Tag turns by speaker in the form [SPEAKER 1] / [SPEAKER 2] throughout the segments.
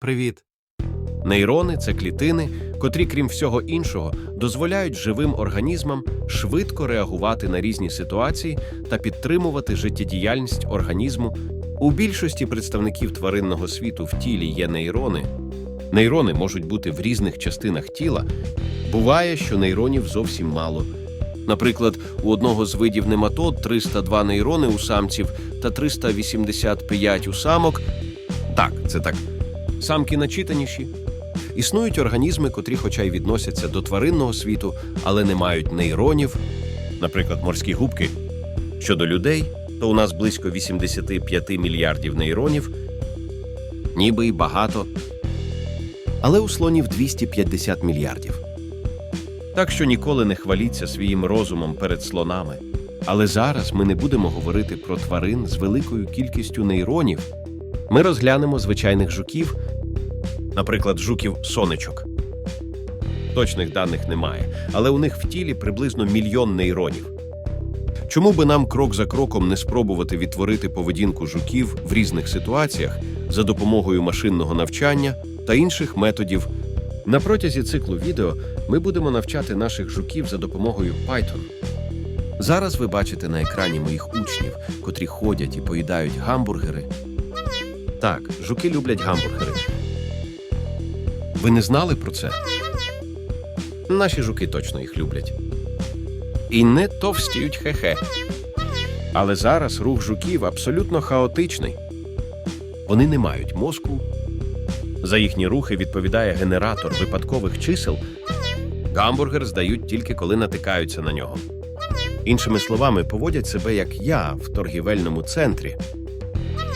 [SPEAKER 1] Привіт. Нейрони це клітини, котрі, крім всього іншого, дозволяють живим організмам швидко реагувати на різні ситуації та підтримувати життєдіяльність організму. У більшості представників тваринного світу в тілі є нейрони. Нейрони можуть бути в різних частинах тіла. Буває, що нейронів зовсім мало. Наприклад, у одного з видів нематод 302 нейрони у самців та 385 у самок. Так, це так. Самки начитаніші. Існують організми, котрі, хоча й відносяться до тваринного світу, але не мають нейронів, наприклад, морські губки. Щодо людей, то у нас близько 85 мільярдів нейронів, ніби й багато. Але у слонів 250 мільярдів. Так що ніколи не хваліться своїм розумом перед слонами. Але зараз ми не будемо говорити про тварин з великою кількістю нейронів. Ми розглянемо звичайних жуків, наприклад, жуків сонечок. Точних даних немає, але у них в тілі приблизно мільйон нейронів. Чому би нам крок за кроком не спробувати відтворити поведінку жуків в різних ситуаціях за допомогою машинного навчання та інших методів? На протязі циклу відео ми будемо навчати наших жуків за допомогою Python. Зараз ви бачите на екрані моїх учнів, котрі ходять і поїдають гамбургери. Так, жуки люблять гамбургери. Ви не знали про це? Наші жуки точно їх люблять. І не товстіють хе-хе. Але зараз рух жуків абсолютно хаотичний. Вони не мають мозку. За їхні рухи відповідає генератор випадкових чисел. Гамбургер здають тільки коли натикаються на нього. Іншими словами, поводять себе як я в торгівельному центрі.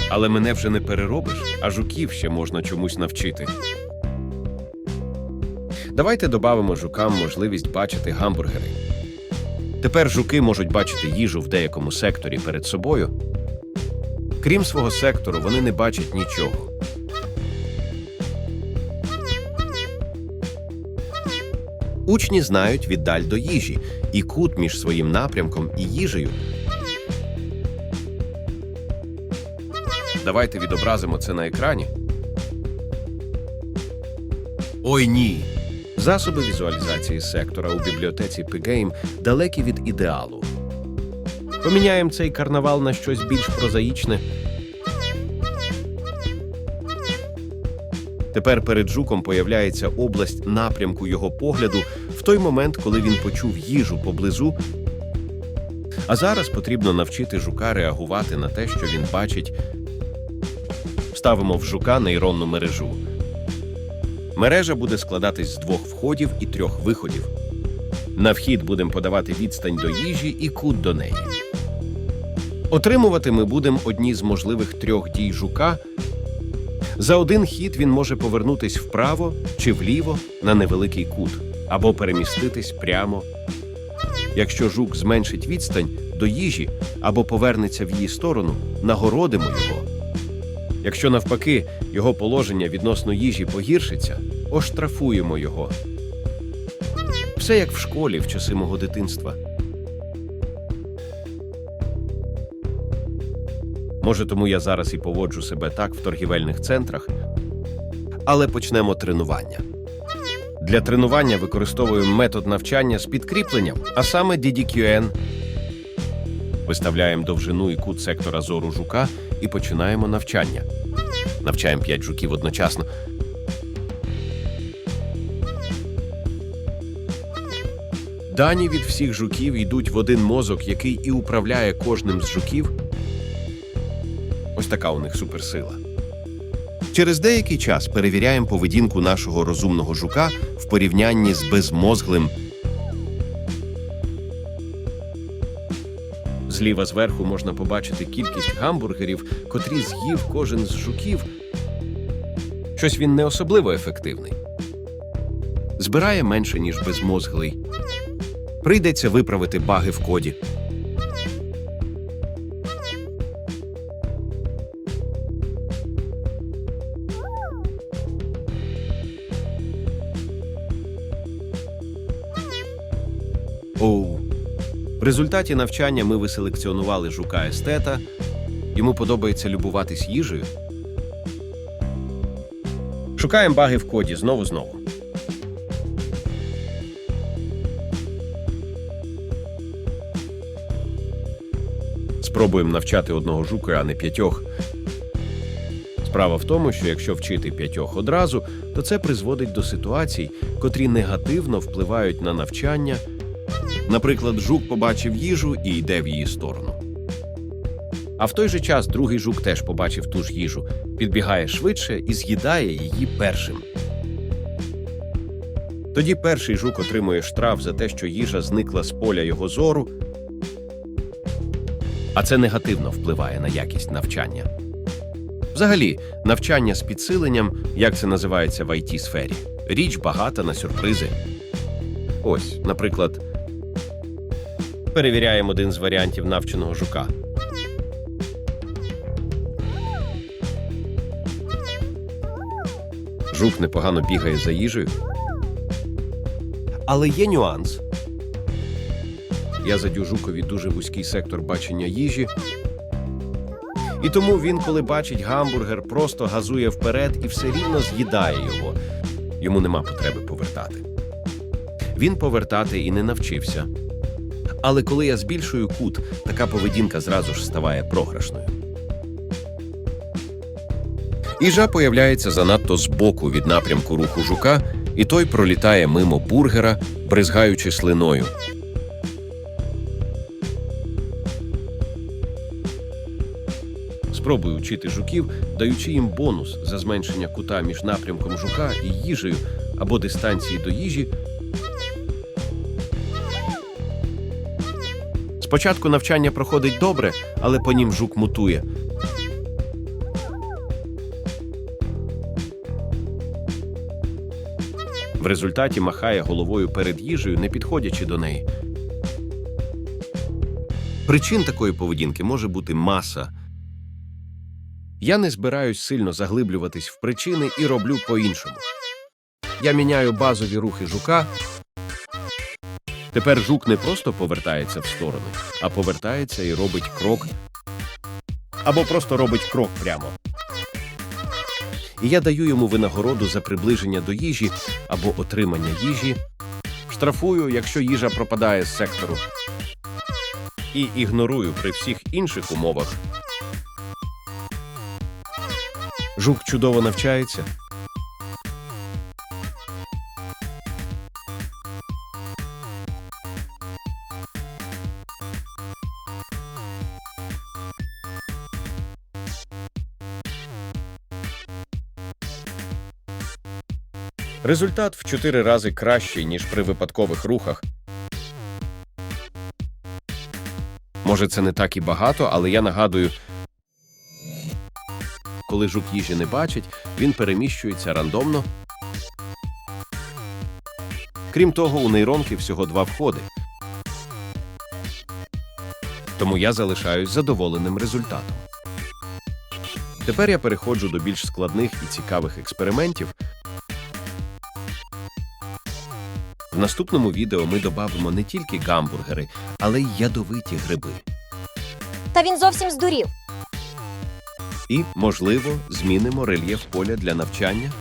[SPEAKER 1] Але мене вже не переробиш, а жуків ще можна чомусь навчити. Давайте додамо жукам можливість бачити гамбургери. Тепер жуки можуть бачити їжу в деякому секторі перед собою. Крім свого сектору, вони не бачать нічого. Учні знають віддаль до їжі і кут між своїм напрямком і їжею. Давайте відобразимо це на екрані. Ой ні. Засоби візуалізації сектора у бібліотеці Pigame далекі від ідеалу. Поміняємо цей карнавал на щось більш прозаїчне. Тепер перед жуком появляється область напрямку його погляду в той момент, коли він почув їжу поблизу. А зараз потрібно навчити жука реагувати на те, що він бачить. Вставимо в жука нейронну мережу. Мережа буде складатись з двох входів і трьох виходів. На вхід будемо подавати відстань до їжі і кут до неї. Отримувати ми будемо одні з можливих трьох дій жука. За один хід він може повернутись вправо чи вліво на невеликий кут, або переміститись прямо. Якщо жук зменшить відстань до їжі або повернеться в її сторону, нагородимо його. Якщо навпаки його положення відносно їжі погіршиться, оштрафуємо його. Все як в школі в часи мого дитинства. Може, тому я зараз і поводжу себе так в торгівельних центрах. Але почнемо тренування. Для тренування використовуємо метод навчання з підкріпленням, а саме DDQN. Виставляємо довжину і кут сектора зору жука і починаємо навчання. Навчаємо 5 жуків одночасно. Дані від всіх жуків йдуть в один мозок, який і управляє кожним з жуків. Ось така у них суперсила. Через деякий час перевіряємо поведінку нашого розумного жука в порівнянні з безмозглим. Зліва зверху можна побачити кількість гамбургерів, котрі з'їв кожен з жуків. Щось він не особливо ефективний. Збирає менше, ніж безмозглий. Прийдеться виправити баги в коді. В результаті навчання ми виселекціонували жука естета. Йому подобається любуватись їжею. Шукаємо баги в коді знову знову. Спробуємо навчати одного жука, а не п'ятьох. Справа в тому, що якщо вчити п'ятьох одразу, то це призводить до ситуацій, котрі негативно впливають на навчання. Наприклад, жук побачив їжу і йде в її сторону. А в той же час другий жук теж побачив ту ж їжу, підбігає швидше і з'їдає її першим. Тоді перший жук отримує штраф за те, що їжа зникла з поля його зору, а це негативно впливає на якість навчання. Взагалі, навчання з підсиленням, як це називається в it сфері річ багата на сюрпризи. Ось, наприклад, перевіряємо один з варіантів навченого жука. Жук непогано бігає за їжею. Але є нюанс. Я задю жукові дуже вузький сектор бачення їжі. І тому він, коли бачить гамбургер, просто газує вперед і все рівно з'їдає його. Йому нема потреби повертати. Він повертати і не навчився. Але коли я збільшую кут, така поведінка зразу ж ставає програшною. Їжа появляється занадто збоку від напрямку руху жука, і той пролітає мимо бургера, бризгаючи слиною. Спробуй учити жуків, даючи їм бонус за зменшення кута між напрямком жука і їжею або дистанції до їжі. Спочатку навчання проходить добре, але по нім жук мутує. В результаті махає головою перед їжею, не підходячи до неї. Причин такої поведінки може бути маса. Я не збираюсь сильно заглиблюватись в причини і роблю по-іншому. Я міняю базові рухи жука. Тепер жук не просто повертається в сторони, а повертається і робить крок. Або просто робить крок прямо. І я даю йому винагороду за приближення до їжі або отримання їжі. Штрафую, якщо їжа пропадає з сектору. І ігнорую при всіх інших умовах. Жук чудово навчається. Результат в чотири рази кращий, ніж при випадкових рухах. Може, це не так і багато, але я нагадую, коли жук їжі не бачить, він переміщується рандомно. Крім того, у нейронки всього два входи. Тому я залишаюсь задоволеним результатом. Тепер я переходжу до більш складних і цікавих експериментів. В наступному відео ми додамо не тільки гамбургери, але й ядовиті гриби.
[SPEAKER 2] Та він зовсім здурів.
[SPEAKER 1] І, можливо, змінимо рельєф поля для навчання.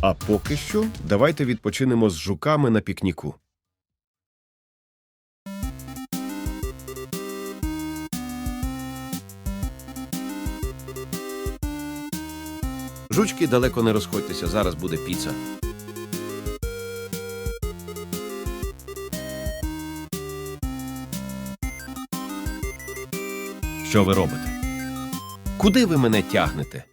[SPEAKER 1] А поки що давайте відпочинемо з жуками на пікніку. Жучки далеко не розходьтеся, зараз буде піца. Що ви робите? Куди ви мене тягнете?